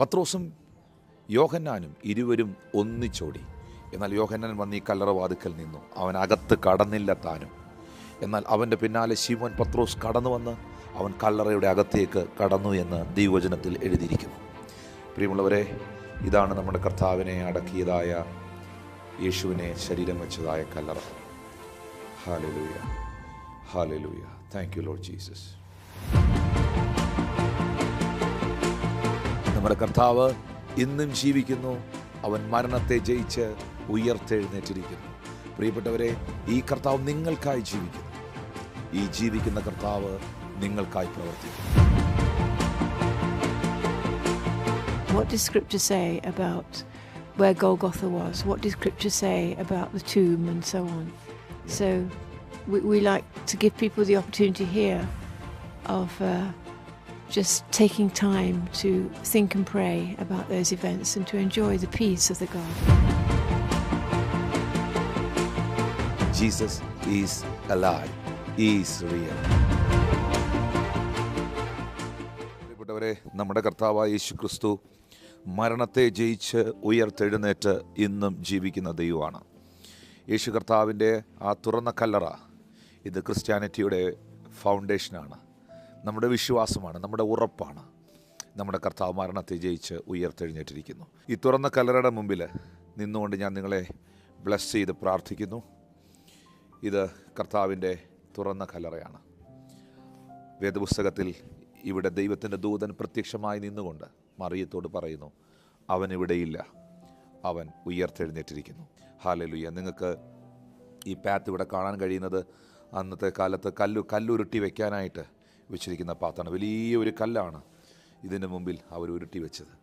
പത്രോസും യോഹന്നാനും ഇരുവരും ഒന്നിച്ചോടി. എന്നാൽ യോഹന്നാൻ വന്ന് ഈ കല്ലറ വാതിക്കൽ നിന്നു. അവൻ അകത്ത് കടന്നില്ല താനും. എന്നാൽ അവന്റെ പിന്നാലെ ശിവൻ പത്രോസ് കടന്നു വന്ന് അവൻ കല്ലറയുടെ അകത്തേക്ക് കടന്നു എന്ന് ദൈവവചനത്തിൽ എഴുതിയിരിക്കുന്നു. പ്രിയമുള്ളവരെ ഇതാണ് നമ്മുടെ കർത്താവിനെ അടക്കിയതായ യേശുവിനെ ശരീരം വെച്ചതായ കല്ലറ. Hallelujah hallelujah thank you Lord Jesus നമ്മുടെ കർത്താവ് ഇന്നും ജീവിക്കുന്നു അവൻ മരണത്തെ ജയിച്ച് ഉയർത്തെഴുന്നേറ്റിരിക്കുന്നു പ്രിയപ്പെട്ടവരെ ഈ കർത്താവ് നിങ്ങൾക്കായി ജീവിക്കുന്നു ഈ ജീവിക്കുന്ന കർത്താവ് നിങ്ങൾക്കായി പ്രവർത്തിക്കുന്നു What does Scripture say about where Golgotha was? What does Scripture say about the tomb and so on? So we, we like to give people the opportunity here of uh, just taking time to think and pray about those events and to enjoy the peace of the garden. Jesus is alive. He is real. നമ്മുടെ കർത്താവായ യേശു ക്രിസ്തു മരണത്തെ ജയിച്ച് ഉയർത്തെഴുന്നേറ്റ് ഇന്നും ജീവിക്കുന്ന ദൈവമാണ് യേശു കർത്താവിന്റെ ആ തുറന്ന കല്ലറ ഇത് ക്രിസ്ത്യാനിറ്റിയുടെ ഫൗണ്ടേഷനാണ് നമ്മുടെ വിശ്വാസമാണ് നമ്മുടെ ഉറപ്പാണ്. നമ്മുടെ കർത്താവ് മരണത്തെ ജയിച്ച് ഉയർത്തെഴുന്നേറ്റിരിക്കുന്നു. ഈ തുറന്ന കല്ലറയുടെ മുമ്പിൽ നിന്നുകൊണ്ട് ഞാൻ നിങ്ങളെ ബ്ലസ് ചെയ്ത് പ്രാർത്ഥിക്കുന്നു. ഇത് കർത്താവിന്റെ തുറന്ന കല്ലറയാണ്. വേദപുസ്തകത്തിൽ ഇവിടെ ദൈവത്തിന്റെ ദൂതൻ പ്രത്യക്ഷമായി നിന്നുകൊണ്ട് മറിയത്തോട് പറയുന്നു അവൻ ഇവിടെയില്ല അവൻ ഉയർത്തെഴുന്നേറ്റിരിക്കുന്നു. ഹാലലുയ്യ നിങ്ങൾക്ക് ഈ പാത്ത് ഇവിടെ കാണാൻ കഴിയുന്നത് അന്നത്തെ കാലത്ത് കല്ലു കല്ലുരുട്ടി വെക്കാനായിട്ട് വെച്ചിരിക്കുന്ന പാത്താണ് വലിയ ഒരു കല്ലാണ് ഇതിന് മുമ്പിൽ അവർ ഉരുട്ടി വെച്ചത്.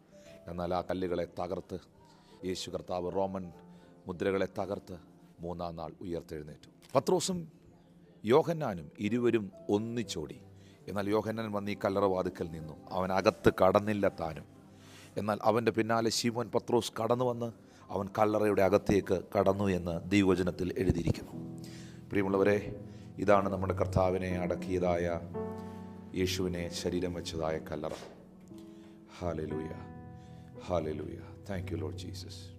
എന്നാൽ ആ കല്ലുകളെ തകർത്ത് യേശു കർത്താവ് റോമൻ മുദ്രകളെ തകർത്ത് മൂന്നാം നാൾ ഉയർത്തെഴുന്നേറ്റു. പത്രോസും യോഹന്നാനും ഇരുവരും ഒന്നിച്ചോടി. എന്നാൽ യോഹന്നാൻ വന്ന് ഈ കല്ലറവാതുക്കൽ നിന്നു. അവൻ അകത്ത് കടന്നില്ല താനും. എന്നാൽ അവന്റെ പിന്നാലെ ശിവൻ പത്രോസ് കടന്നു വന്ന് അവൻ കല്ലറയുടെ അകത്തേക്ക് കടന്നു എന്ന് ദൈവചനത്തിൽ എഴുതിയിരിക്കുന്നു. പ്രിയമുള്ളവരെ ഇതാണ് നമ്മുടെ കർത്താവിനെ അടക്കിയതായ യേശുവിനെ ശരീരം വെച്ചതായ കല്ലറ. Hallelujah hallelujah thank you Lord Jesus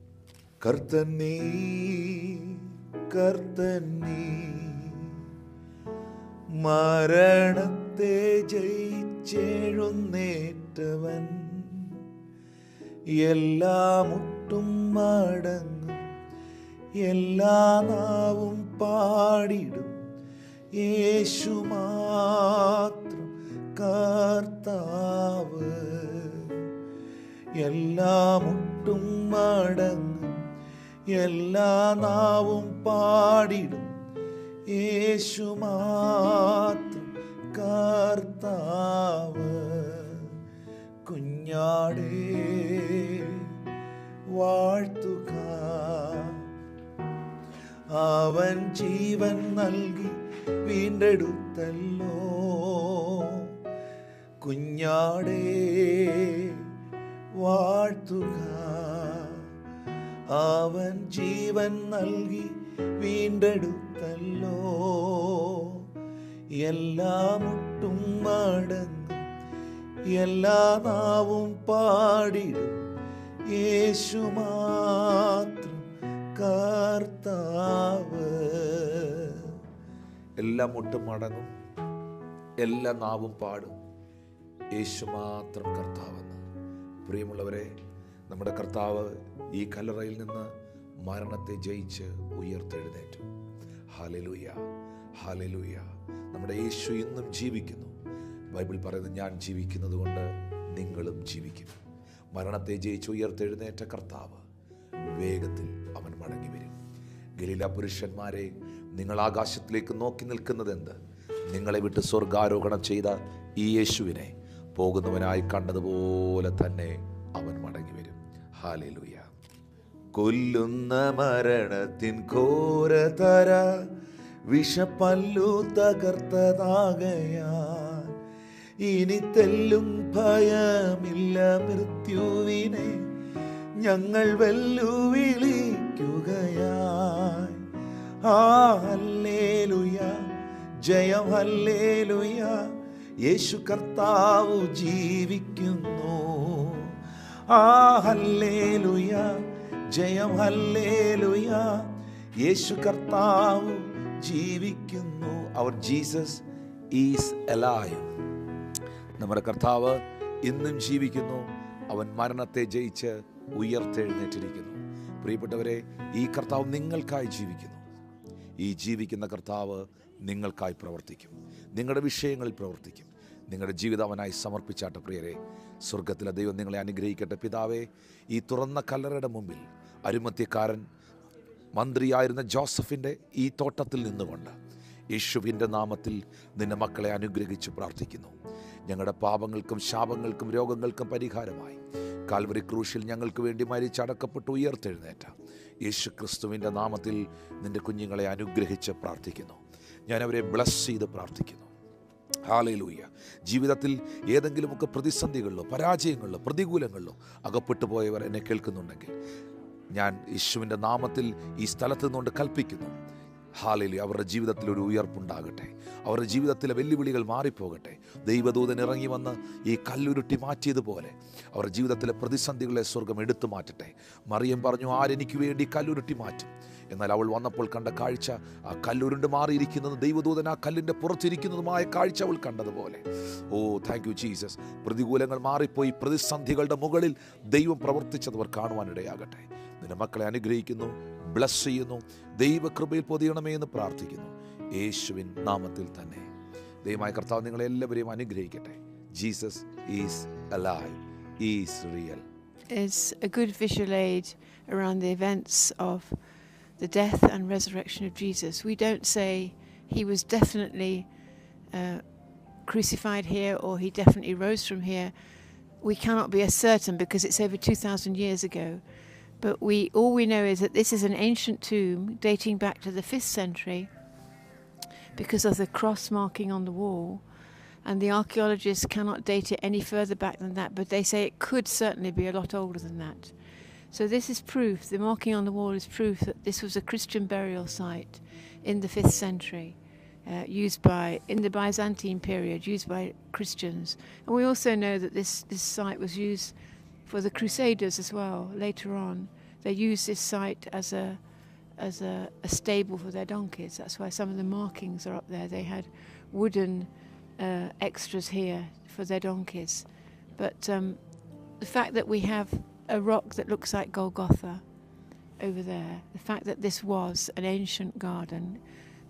മരണത്തെ ജയിച്ചെഴുന്നേറ്റവൻ. എല്ലാ മുട്ടും മടങ്ങും എല്ലാ നാവും പാടിടും. യേശു മാത്രം കർത്താവ്. എല്ലാ മുട്ടും മടങ്ങും. എല്ലാ നാവും പാടിടും. യേശു മാത്രം കർത്താവ്. കുഞ്ഞാടേ വാഴ്ത്തുക. അവൻ ജീവൻ നൽകി വീണ്ടെടുത്തല്ലോ. കുഞ്ഞാടേ വാഴ്ത്തുക. അവൻ ജീവൻ നൽകി വീണ്ടെടുത്തല്ലോ. എല്ലാ മുട്ടും മടങ്ങും. എല്ലാ നാവും പാടിടും. യേശു മാത്രം കർത്താവ്. എല്ലാം മുട്ടും മടങ്ങും. എല്ലാ നാവും പാടും. യേശു മാത്രം കർത്താവെന്ന്. പ്രിയമുള്ളവരെ നമ്മുടെ കർത്താവ് ഈ കല്ലറയിൽ നിന്ന് മരണത്തെ ജയിച്ച് ഉയർത്തെഴുന്നേറ്റു. ഹാലലൂയ ഹാലലൂയ നമ്മുടെ യേശു ഇന്നും ജീവിക്കുന്നു. ബൈബിൾ പറയുന്നത് ഞാൻ ജീവിക്കുന്നത് കൊണ്ട് നിങ്ങളും ജീവിക്കും മരണത്തെ ജയിച്ച് ഉയർത്തെഴുന്നേറ്റ കർത്താവ് വേഗത്തിൽ അവൻ മടങ്ങി വരും. ഗലീല പുരുഷന്മാരെ നിങ്ങൾ ആകാശത്തിലേക്ക് നോക്കി നിൽക്കുന്നത് എന്ത് നിങ്ങളെ വിട്ട് സ്വർഗാരോഹണം ചെയ്ത ഈ യേശുവിനെ പോകുന്നവനായി കണ്ടതുപോലെ തന്നെ അവൻ മടങ്ങി വരും. ഹാലേലൂയ കൊല്ലുന്ന മരണത്തിൻ ഘോരതര വിഷപ്പല്ലു തകർത്തതാകയാ ഇനി തെല്ലും ഭയമില്ല മൃത്യുവിനെ ഞങ്ങൾ വെല്ലുവിളിക്കുകയായി ആ ജയം ഹല്ലേലൂയ. യേശു കർത്താവ് ജീവിക്കുന്നു. ആ ഹല്ലേലുയ ജയം ഹല്ലേലുയ. യേശു കർത്താവ് ജീവിക്കുന്നു. അവർ ജീസസ് ഈസ് എലായും നമ്മുടെ കർത്താവ് ഇന്നും ജീവിക്കുന്നു. അവൻ മരണത്തെ ജയിച്ച് ഉയർത്തെഴുന്നേറ്റിരിക്കുന്നു. പ്രിയപ്പെട്ടവരെ ഈ കർത്താവ് നിങ്ങൾക്കായി ജീവിക്കുന്നു. ഈ ജീവിക്കുന്ന കർത്താവ് നിങ്ങൾക്കായി പ്രവർത്തിക്കും. നിങ്ങളുടെ വിഷയങ്ങളിൽ പ്രവർത്തിക്കും. നിങ്ങളുടെ ജീവിതം അവനായി സമർപ്പിച്ചാട്ടെ പ്രിയരെ സ്വർഗത്തിലെ ദൈവം നിങ്ങളെ അനുഗ്രഹിക്കട്ടെ. പിതാവേ ഈ തുറന്ന കല്ലറയുടെ മുമ്പിൽ അരുമത്യക്കാരൻ മന്ത്രിയായിരുന്ന ജോസഫിന്റെ ഈ തോട്ടത്തിൽ നിന്നുകൊണ്ട് യേശുവിന്റെ നാമത്തിൽ നിന്റെ മക്കളെ അനുഗ്രഹിച്ച് പ്രാർത്ഥിക്കുന്നു. ഞങ്ങളുടെ പാപങ്ങൾക്കും ശാപങ്ങൾക്കും രോഗങ്ങൾക്കും പരിഹാരമായി. കാൽവരി ക്രൂശിൽ ഞങ്ങൾക്ക് വേണ്ടി മരിച്ചടക്കപ്പെട്ട് ഉയർത്തെഴുന്നേറ്റ യേശു ക്രിസ്തുവിന്റെ നാമത്തിൽ നിന്റെ കുഞ്ഞുങ്ങളെ അനുഗ്രഹിച്ച് പ്രാർത്ഥിക്കുന്നു. ഞാനവരെ ബ്ലസ് ചെയ്ത് പ്രാർത്ഥിക്കുന്നു. ഹാലയിലൂയ ജീവിതത്തിൽ ഏതെങ്കിലുമൊക്കെ പ്രതിസന്ധികളിലോ പരാജയങ്ങളിലോ പ്രതികൂലങ്ങളിലോ അകപ്പെട്ടു പോയവർ എന്നെ കേൾക്കുന്നുണ്ടെങ്കിൽ ഞാൻ യേശുവിന്റെ നാമത്തിൽ ഈ സ്ഥലത്ത് നിന്നുകൊണ്ട് കൽപ്പിക്കുന്നു. ഹാലയിൽ അവരുടെ ജീവിതത്തിൽ ഒരു ഉയർപ്പുണ്ടാകട്ടെ. അവരുടെ ജീവിതത്തിലെ വെല്ലുവിളികൾ മാറിപ്പോകട്ടെ. ദൈവദൂതൻ ഇറങ്ങി വന്ന് ഈ കല്ലുരുട്ടി മാറ്റിയതുപോലെ അവരുടെ ജീവിതത്തിലെ പ്രതിസന്ധികളെ സ്വർഗം എടുത്തു മാറ്റട്ടെ. മറിയം പറഞ്ഞു ആരെനിക്ക് വേണ്ടി കല്ലുരുട്ടി മാറ്റും? എന്നാൽ അവൾ വന്നപ്പോൾ കണ്ട കാഴ്ച ആ കല്ലുരുണ്ട് മാറിയിരിക്കുന്നത് ദൈവദൂതൻ ആ കല്ലിന്റെ പുറത്തിരിക്കുന്നതുമായ കാഴ്ച അവൾ കണ്ടതുപോലെ. ഓ താങ്ക് യു ജീസസ് പ്രതികൂലങ്ങൾ മാറിപ്പോയി. പ്രതിസന്ധികളുടെ മുകളിൽ ദൈവം പ്രവർത്തിച്ചത് അവർ കാണുവാനിടയാകട്ടെ. നിന്റെ മക്കളെ അനുഗ്രഹിക്കുന്നു. ബ്ലസ് ചെയ്യുന്നു ദൈവകൃപയിൽ പൊതിയണമേ എന്ന് പ്രാർത്ഥിക്കുന്നു യേശുവിൻ നാമത്തിൽ തന്നെ ദൈവമായ കർത്താവ് നിങ്ങളെ എല്ലാവരെയും അനുഗ്രഹിക്കട്ടെ Jesus is alive is real is a good visual aid around the events of the death and resurrection of Jesus. We don't say he was definitely uh, crucified here or he definitely rose from here. We cannot be certain because it's over 2,000 years ago. But we all we know is that this is an ancient tomb dating back to the 5th century because of the cross marking on the wall. And the archaeologists cannot date it any further back than that, but they say it could certainly be a lot older than that. So this is proof, the marking on the wall is proof that this was a Christian burial site in the 5th century, uh, used by, in the Byzantine period, used by Christians. And we also know that this, this site was used for the Crusaders as well later on. They used this site as a, as a, a stable for their donkeys. That's why some of the markings are up there. They had wooden uh, extras here for their donkeys. But um, the fact that we have a rock that looks like Golgotha over there, the fact that this was an ancient garden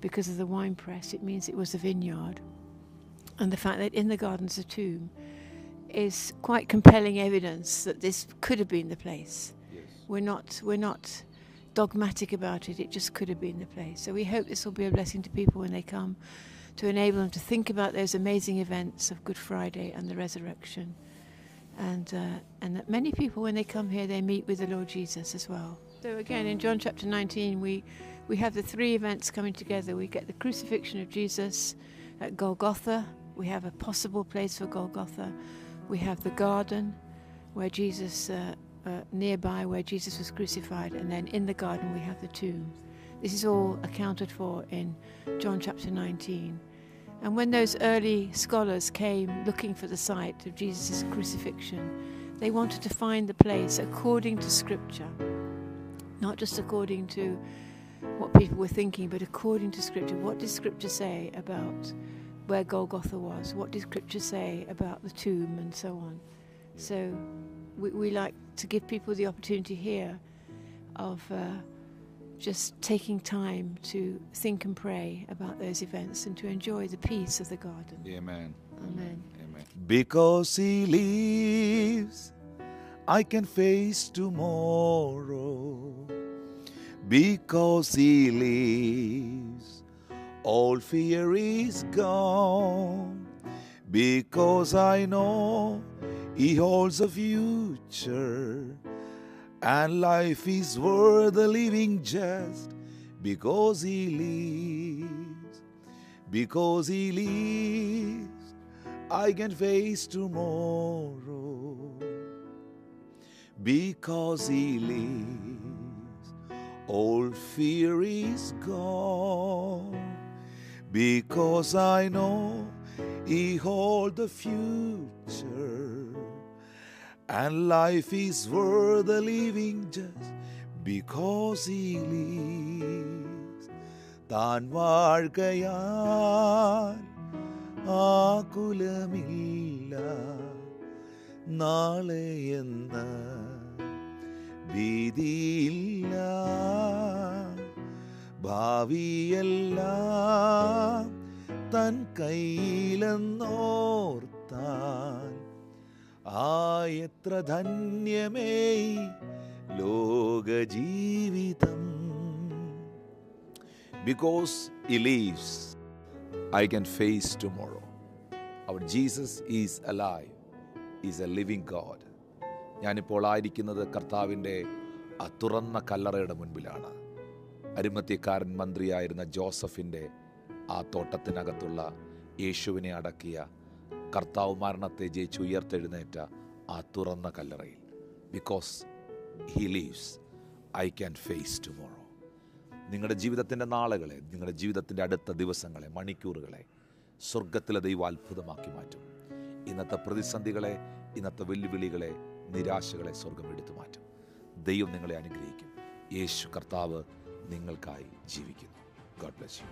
because of the wine press, it means it was a vineyard. And the fact that in the garden's a tomb is quite compelling evidence that this could have been the place. We're not we're not dogmatic about it, it just could have been the place. So we hope this will be a blessing to people when they come to enable them to think about those amazing events of Good Friday and the resurrection. And, uh, and that many people, when they come here, they meet with the Lord Jesus as well. So, again, in John chapter 19, we, we have the three events coming together. We get the crucifixion of Jesus at Golgotha, we have a possible place for Golgotha, we have the garden where Jesus, uh, uh, nearby where Jesus was crucified, and then in the garden, we have the tomb. This is all accounted for in John chapter 19. And when those early scholars came looking for the site of Jesus' crucifixion, they wanted to find the place according to Scripture, not just according to what people were thinking, but according to Scripture. What did Scripture say about where Golgotha was? What did Scripture say about the tomb and so on? So we, we like to give people the opportunity here of. Uh, just taking time to think and pray about those events and to enjoy the peace of the garden. Amen. Amen. Amen. Because he lives, I can face tomorrow. Because he lives, all fear is gone. Because I know he holds a future. And life is worth living just because he lives. Because he lives, I can face tomorrow. Because he lives, all fear is gone Because I know he holds the future And life is worth the living just because he lives. താൻ വാഴ്കയാൽ ആകുലമില്ല നാളെ എന്ന ഭീതിയില്ല ഭാവിയെല്ലാം തൻ കയ്യിലെന്നോർത്താൽ ആ എത്ര ധന്യമേ ലോകജീവിതം. Because I lives lives can face tomorrow our Jesus is alive is a living God ഞാനിപ്പോൾ ആയിരിക്കുന്നത് കർത്താവിന്റെ ആ തുറന്ന കല്ലറയുടെ മുൻപിലാണ്. അരിമത്യക്കാരൻ മന്ത്രിയായിരുന്ന ജോസഫിന്റെ ആ തോട്ടത്തിനകത്തുള്ള യേശുവിനെ അടക്കിയ കർത്താവ് മരണത്തെ ജയിച്ച് ഉയർത്തെഴുന്നേറ്റ ആ തുറന്ന കല്ലറയിൽ. Because he lives I can face tomorrow നിങ്ങളുടെ ജീവിതത്തിന്റെ നാളുകളെ നിങ്ങളുടെ ജീവിതത്തിന്റെ അടുത്ത ദിവസങ്ങളെ മണിക്കൂറുകളെ സ്വർഗത്തിലെ ദൈവം അത്ഭുതമാക്കി മാറ്റും. ഇന്നത്തെ പ്രതിസന്ധികളെ ഇന്നത്തെ വെല്ലുവിളികളെ നിരാശകളെ സ്വർഗം എടുത്തു മാറ്റും. ദൈവം നിങ്ങളെ അനുഗ്രഹിക്കും. യേശു കർത്താവ് നിങ്ങൾക്കായി ജീവിക്കുന്നു. God bless you